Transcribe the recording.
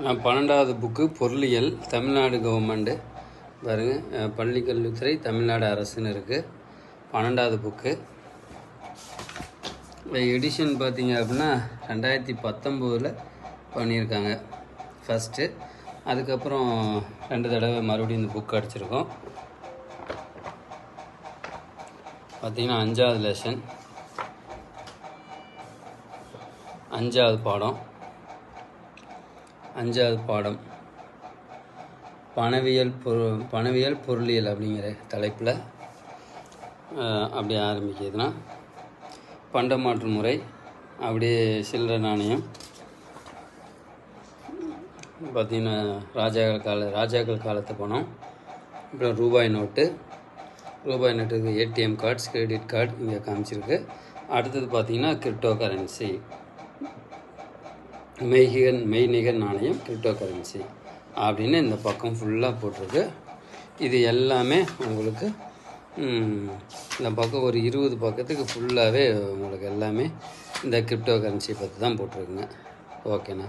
நான் பன்னெண்டாவது புக்கு பொருளியல் தமிழ்நாடு கவர்மெண்ட்டு பாருங்கள் பள்ளிக்கல்வித்துறை தமிழ்நாடு அரசுன்னு இருக்குது பன்னெண்டாவது புக்கு. எடிஷன் பார்த்தீங்க அப்படின்னா ரெண்டாயிரத்தி பத்தொம்போதில் பண்ணியிருக்காங்க. ஃபஸ்ட்டு அதுக்கப்புறம் ரெண்டு தடவை மறுபடியும் இந்த புக் அடிச்சிருக்கோம். பார்த்தீங்கன்னா அஞ்சாவது லெசன் அஞ்சாவது பாடம். அஞ்சாவது பாடம். பணவியல் பொரு பணவியல் பொருளியல் அப்படிங்கிற தலைப்பில் அப்படியே ஆரம்பிக்குதுன்னா பண்டமாற்று முறை அப்படியே சில்லறை நாணயம். பார்த்திங்கன்னா ராஜாக்கள் கால ராஜாக்கள் காலத்து பணம் அப்புறம் ரூபாய் நோட்டு. ரூபாய் நோட்டுக்கு ஏடிஎம் கார்ட்ஸ் கிரெடிட் கார்டு இங்கே காமிச்சிருக்கு. அடுத்தது பார்த்தீங்கன்னா கிரிப்டோ கரன்சி மெய்நிகர் மெய்நிகர் நாணயம் கிரிப்டோ கரன்சி அப்படின்னு இந்த பக்கம் ஃபுல்லாக போட்டிருக்கு. இது எல்லாமே உங்களுக்கு இந்த பக்கம் ஒரு இருபது பக்கத்துக்கு ஃபுல்லாகவே உங்களுக்கு எல்லாமே இந்த கிரிப்டோ கரன்சி பற்றி தான் போட்டிருக்குங்க. ஓகேண்ணா.